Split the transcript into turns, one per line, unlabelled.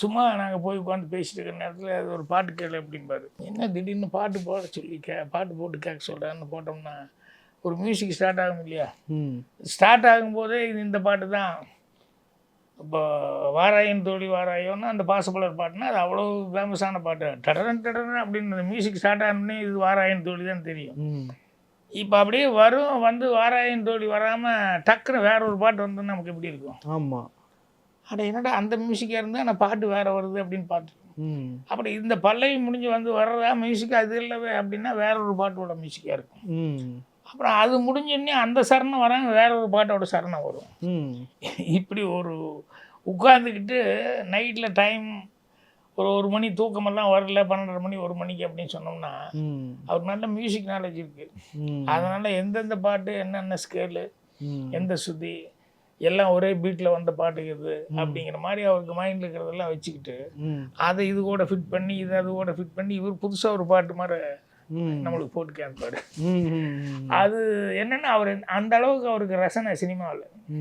சும்மா நாங்கள் போய் உட்காந்து பேசிட்டு இருக்கிற நேரத்தில் அது ஒரு பாட்டு கேளு அப்படிம்பாரு. என்ன திடீர்னு பாட்டு போட சொல்லி கே பாட்டு போட்டு கேட்க சொல்கிறேன்னு போட்டோம்னா ஒரு மியூசிக் ஸ்டார்ட் ஆகும் இல்லையா?
ம்.
ஸ்டார்ட் ஆகும்போதே இது இந்த பாட்டு தான். இப்போ வாராயின் தோழி வாராயோன்னா அந்த பாசப்பலர் பாட்டுனா அது அவ்வளோ ஃபேமஸான பாட்டு. டடரன் டடரன் அப்படின்னு அந்த மியூசிக் ஸ்டார்ட் ஆனோடனே இது வாராயின் தோழி தான் தெரியும். இப்போ அப்படியே வரும் வந்து வாராயின் தோழி வராமல் டக்குன்னு வேற ஒரு பாட்டு வந்து நமக்கு எப்படி இருக்கும்?
ஆமாம்
அட என்னடா அந்த மியூசிக்காக இருந்தால் நான் பாட்டு வேற வருது அப்படின்னு
ம்.
அப்படி இந்த பல்லவி முடிஞ்சு வந்து வர்றதா மியூசிக் அது இல்லவே அப்படின்னா வேற ஒரு பாட்டோட மியூசிக்காக இருக்கும்.
ம்.
அப்புறம் அது முடிஞ்சோடனே அந்த சரணம் வராங்க வேற ஒரு பாட்டோட சரணம் வரும். இப்படி ஒரு உட்காந்துக்கிட்டு நைட்டில் டைம் ஒரு ஒரு மணி தூக்கமெல்லாம் வரல பன்னெண்டரை மணி ஒரு மணிக்கு அப்படின்னு சொன்னோம்னா
ம்.
அவருக்கு நல்ல மியூசிக் நாலேஜ் இருக்குது அதனால் எந்தெந்த பாட்டு என்னென்ன ஸ்கேலு எந்த சுத்தி எல்லாம் ஒரே பீட்டில் வந்த பாட்டு இது அப்படிங்கிற மாதிரி அவருக்கு மைண்டில் இருக்கிறதெல்லாம் வச்சுக்கிட்டு அதை இது கூட ஃபிட் பண்ணி இது அது கூட ஃபிட் பண்ணி இவர் புதுசாக ஒரு பாட்டு மாதிரி நம்மளுக்கு போட்டு கேட்பாரு அது என்னென்னா அவர் அந்த அளவுக்கு அவருக்கு ரசனை சினிமாவில்.